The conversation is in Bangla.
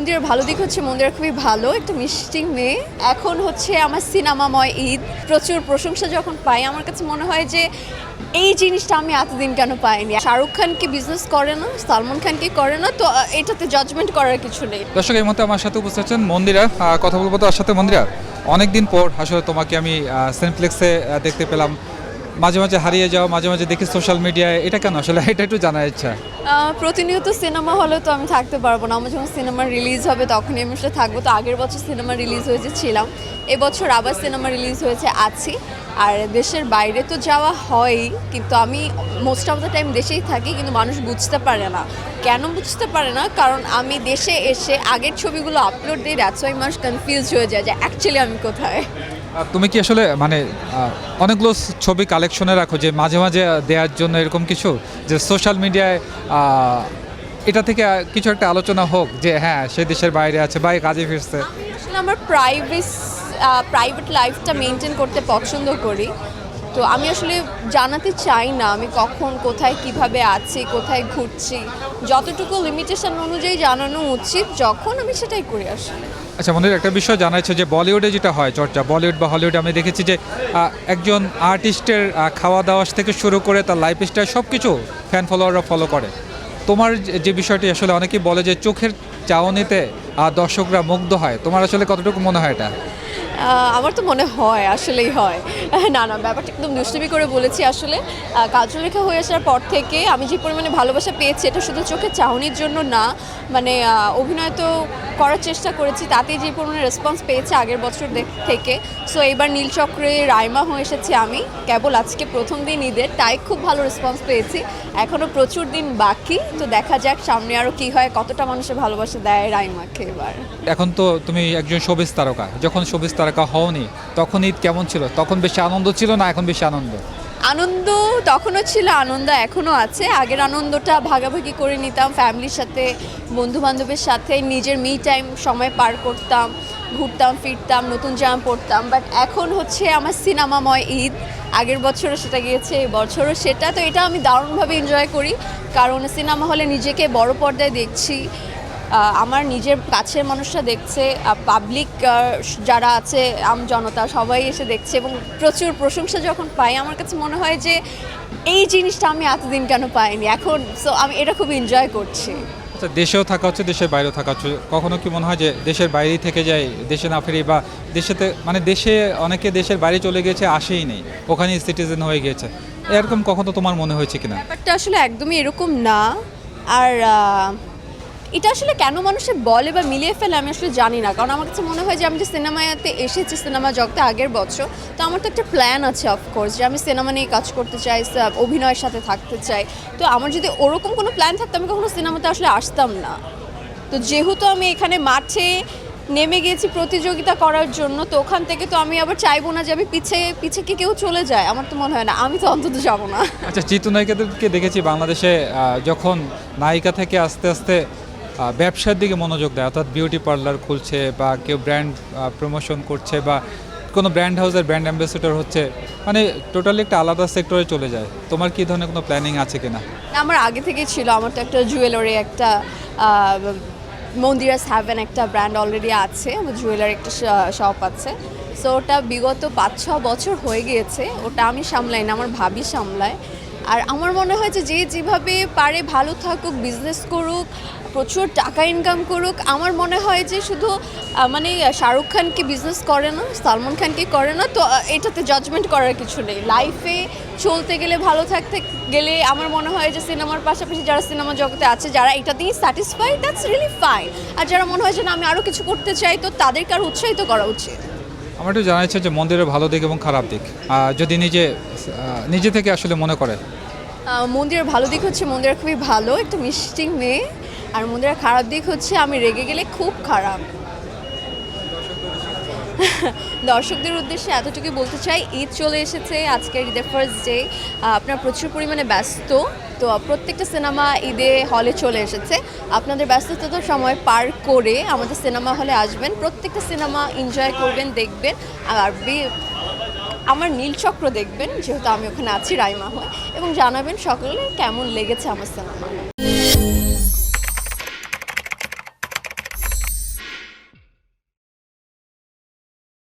মন্দিরের ভালো দিক হচ্ছে মন্দির খুবই ভালো, একটু মিষ্টি মেয়ে। এখন হচ্ছে আমার সিনেমাময় ঈদ। প্রচুর প্রশংসা যখন পাই, আমার কাছে মনে হয় যে এই জিনিসটা আমি এতদিন কেন পাইনি। শাহরুখ খান কি বিজনেস করে না, সালমান খান কি করে না, তো এটাতে জাজমেন্ট করার কিছু নেই। দর্শক, এই মুহূর্তে আমার সাথে উপস্থিত আছেন মন্দিরা। কথা বলব তো সাথে মন্দিরা। অনেকদিন পর আসলে তোমাকে আমি সিনপ্লেক্সে দেখতে পেলাম। মাঝে মাঝে হারিয়ে যাও, মাঝে মাঝে দেখি সোশ্যাল মিডিয়ায় এটা কেন আসলে? এটা একটু জানার ইচ্ছা। প্রতিনিয়ত সিনেমা হলে তো আমি থাকতে পারব না। আমার যখন সিনেমা রিলিজ হবে তখনই আমি সেটা থাকব। তো আগের বছর সিনেমা রিলিজ হয়েছে ছিলাম, এবছর আবার সিনেমা রিলিজ হয়েছে, আছি। আর দেশের বাইরে তো যাওয়া হয় কিন্তু আমি মোস্ট অফ দ্য টাইম দেশেই থাকি, কিন্তু মানুষ বুঝতে পারে না। কেন বুঝতে পারে না? কারণ আমি দেশে এসে আগের ছবিগুলো আপলোড দিই দ্যাটস ওয়াই মানুষ কনফিউজ হয়ে যায় যে অ্যাকচুয়ালি আমি কোথায়। তুমি কি আসলে মানে অনেকগুলো ছবি কালেকশনে রাখো যে মাঝে মাঝে দেওয়ার জন্য এরকম কিছু? যে সোশ্যাল মিডিয়ায় এটা থেকে কিছু একটা আলোচনা হোক যে হ্যাঁ সে দেশের বাইরে আছে বা কাজে ফিরছে। আসলে আমার প্রাইভেস প্রাইভেট লাইফটা মেনটেন করতে পছন্দ করি। তো আমি আসলে জানাতে চাই না আমি কখন কোথায় কীভাবে আছি কোথায় ঘুরছি। যতটুকু লিমিটেশন অনুযায়ী জানানো উচিত যখন আমি সেটাই করে আসি। আচ্ছা মন্দির একটা বিষয় জানা যাচ্ছে যে বলিউডে যেটা হয় চর্চা। বলিউড বা হলিউডে আমি দেখেছি যে একজন আর্টিস্টের খাওয়া দাওয়া থেকে শুরু করে তার লাইফ স্টাইল সব কিছু ফ্যান ফলোয়াররা ফলো করে। তোমার যে- বিষয়টি আসলে অনেকেই বলে যে চোখের চাউনিতে আহ, দর্শকরা মুগ্ধ হয়। তোমার আসলে কতটুকু মনে হয় এটা? আমার তো মনে হয় আসলেই হয়। না না ব্যাপারটা একদম দুষ্টুমি করে বলেছি। আসলে আহ, কাজলেখা হয়ে আসার পর থেকে আমি যে পরিমাণে ভালোবাসা পেয়েছি এটা শুধু চোখে চাহনির জন্য না মানে অভিনয় তো করার চেষ্টা করেছি তাতেই যে পরিমাণে রেসপন্স পেয়েছে আগের বছর থেকে। সো এবার নীলচক্রে রাইমা হয়ে এসেছি আমি। কেবল আজকে প্রথম দিন ঈদের তাই খুব ভালো রেসপন্স পেয়েছি। এখনও প্রচুর দিন বাকি তো দেখা যাক সামনে আরও কী হয় কতটা মানুষের ভালোবাসা দেয় রাইমাকে এবার। এখন তো তুমি একজন শোবিস তারকা। যখন শোবিস তারকা হওনি। তখন ঈদ কেমন ছিল? তখন বেশি আনন্দ ছিল না এখন বেশি আনন্দ? আনন্দ তখনও ছিল, আনন্দ এখনও আছে। আগের আনন্দটা ভাগাভাগি করে নিতাম ফ্যামিলির সাথে বন্ধু বান্ধবের সাথে, নিজের মি টাইম সময় পার করতাম, ঘুরতাম, ফিরতাম, নতুন জামা পরতাম। বাট এখন হচ্ছে আমার সিনেমাময় ঈদ। আগের বছরও সেটা গিয়েছে বছরও সেটা। তো এটা আমি দারুণভাবে এনজয় করি। কারণ সিনেমা হলে নিজেকে বড় পর্দায় দেখছি। আমার নিজের কাছের মানুষরা দেখছে পাবলিক যারা আছে আম জনতা সবাই এসে দেখছে এবং প্রচুর প্রশংসা যখন পাই আমার কাছে মনে হয় যে এই জিনিসটা আমি এতদিন কেন পাইনি? এখন সো আমি এটা খুব এনজয় করছি। আচ্ছা দেশেও থাকা হচ্ছে দেশের বাইরেও থাকা হচ্ছে। কখনো কি মনে হয় যে দেশের বাইরেই থেকে যাই দেশে না ফিরি বা দেশেতে মানে দেশে অনেকে দেশের বাইরে চলে গেছে আসেই নেই। ওখানেই সিটিজেন হয়ে গেছে এরকম কখনো তোমার মনে হয়েছে কিনা? ব্যাপারটা আসলে একদমই এরকম না। আর এটা আসলে কেন মানুষে বলে বা মিলিয়ে ফেলে আমি আসলে জানি না। কারণ আমার কাছে মনে হয় যে আমি যে সিনেমাতে এসেছি, সিনেমা জগতে আগের বছর, তো আমার তো একটা প্ল্যান আছে অফকোর্স যে আমি সিনেমা নিয়ে কাজ করতে চাই অভিনয়ের সাথে থাকতে চাই। তো আমার যদি ওরকম কোনো প্ল্যান থাকতো, আমি কখনো সিনেমাতে আসলে আসতাম না। তো যেহেতু আমি এখানে মাঠে নেমে গিয়েছি প্রতিযোগিতা করার জন্য, তো ওখান থেকে তো আমি আবার চাইব না যে আমি পিছে পিছে কি কেউ চলে যায়, আমার তো মনে হয় না, আমি তো অন্তত যাব না। আচ্ছা চিত্রনায়িকাদেরকে দেখেছি বাংলাদেশে যখন নায়িকা থেকে আস্তে আস্তে ব্যবসার দিকে মনোযোগ দেয়, অর্থাৎ বিউটি পার্লার খুলছে বা কেউ ব্র্যান্ড প্রমোশন করছে বা কোনো ব্র্যান্ড হাউসের ব্র্যান্ড অ্যাম্বাসেডর হচ্ছে মানে টোটালি একটা আলাদা সেক্টরে চলে যায়। তোমার কি ধরনের কোনো প্ল্যানিং আছে কিনা? আমার আগে থেকেই ছিল, আমার তো একটা জুয়েলারি একটা মন্দিরাস হ্যাভেন একটা ব্র্যান্ড অলরেডি আছে, আমার জুয়েলারি একটা শপ আছে। সো ওটা বিগত পাঁচ ছ বছর হয়ে গিয়েছে, ওটা আমি সামলাই না, আমার ভাবি সামলায়। আর আমার মনে হয় যে যে যেভাবে পারে ভালো থাকুক বিজনেস করুক, প্রচুর টাকা ইনকাম করুক, আমার মনে হয় যে শুধু মানে শাহরুখ খানকে বিজনেস করে না, সালমান খানকে করে না, তো এটাতে জাজমেন্ট করার কিছু নেই। লাইফে চলতে গেলে, ভালো থাকতে গেলে আমার মনে হয় যে সিনেমার পাশাপাশি যারা সিনেমা জগতে আছে, যারা এটাতেই স্যাটিসফাই দ্যাটস রিয়েলি ফাইন আর যারা মনে হয় যে না, আমি আরও কিছু করতে চাই, তো তাদেরকে আর উৎসাহিত করা উচিত। আমার একটু জানা ইচ্ছে যে মন্দিরের ভালো দিক এবং খারাপ দিক। যদি নিজে নিজে থেকে আসলে মনে করে মন্দিরের ভালো দিক হচ্ছে মন্দির খুবই ভালো, একটা মিষ্টি মেয়ে। আর মন্দিরের খারাপ দিক হচ্ছে আমি রেগে গেলে খুব খারাপ। দর্শকদের উদ্দেশ্যে এতটুকু বলতে চাই, ঈদ চলে এসেছে আজকের ঈদের ফার্স্ট ডে আপনার প্রচুর পরিমাণে ব্যস্ত, তো প্রত্যেকটা সিনেমা ঈদে হলে চলে এসেছে। আপনাদের ব্যস্ততার সময় পার করে আমাদের সিনেমা হলে আসবেন, প্রত্যেকটা সিনেমা এনজয় করবেন, দেখবেন, আর আমার নীলচক্র দেখবেন, যেহেতু আমি ওখানে আছি, রাইমা হয়ে, এবং জানাবেন সকলে কেমন লেগেছে আমার সিনেমা